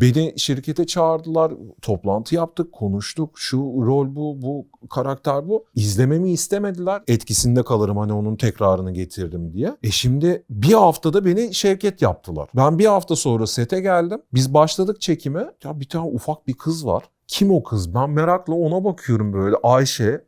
Beni şirkete çağırdılar, toplantı yaptık, konuştuk. Şu rol bu, bu karakter bu. İzlememi istemediler. Etkisinde kalırım hani onun tekrarını getiririm diye. E şimdi bir haftada beni şevket yaptılar. Ben bir hafta sonra sete geldim. Biz başladık çekime. Ya bir tane ufak bir kız var. Kim o kız? Ben merakla ona bakıyorum böyle. Ayşe.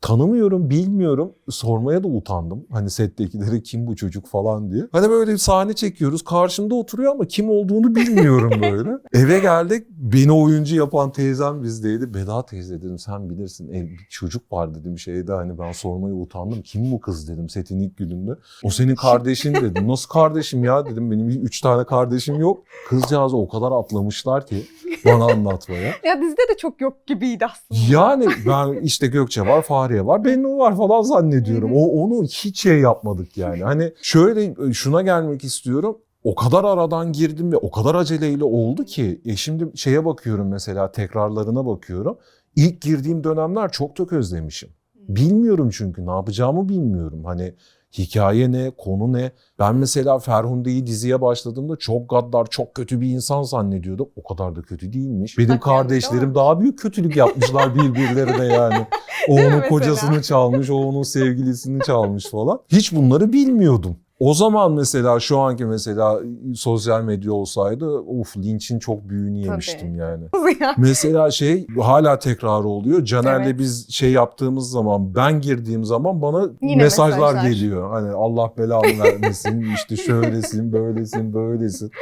Tanımıyorum, bilmiyorum. Sormaya da utandım. Hani settekileri kim bu çocuk falan diye. Hani böyle bir sahne çekiyoruz. Karşımda oturuyor ama kim olduğunu bilmiyorum böyle. Eve geldik. Beni oyuncu yapan teyzem bizdeydi. Beda teyze dedim sen bilirsin. E, bir çocuk var dedim şeyde hani ben sormaya utandım. Kim bu kız dedim setin ilk gününde. O senin kardeşin dedim. Nasıl kardeşim ya dedim. Benim üç tane kardeşim yok. Kızcağızı o kadar atlamışlar ki bana anlatmaya. Ya dizide de çok yok gibiydi aslında. Yani ben işte Gökçe var, Fahriye var, Bennu var falan zannediyorum. O onu hiç şey yapmadık yani. Hani şöyle şuna gelmek istiyorum. O kadar aradan girdim ve o kadar aceleyle oldu ki. E şimdi şeye bakıyorum mesela tekrarlarına bakıyorum. İlk girdiğim dönemler çok çok özlemişim. Bilmiyorum çünkü ne yapacağımı bilmiyorum. Hani hikaye ne, konu ne. Ben mesela Ferhunde'yi diziye başladığımda çok gaddar, çok kötü bir insan zannediyordum. O kadar da kötü değilmiş. Benim Bak kardeşlerim daha büyük kötülük yapmışlar birbirlerine yani. O onun kocasını çalmış, o onun sevgilisini çalmış falan. Hiç bunları bilmiyordum. O zaman mesela şu anki mesela sosyal medya olsaydı of linçin çok büyüğünü yemiştim yani. ya. Mesela şey hala tekrar oluyor. Caner'le Evet. biz şey yaptığımız zaman ben girdiğim zaman bana Yine mesajlar, mesajlar. geliyor. Hani Allah belanı vermesin işte şöylesin böylesin böylesin.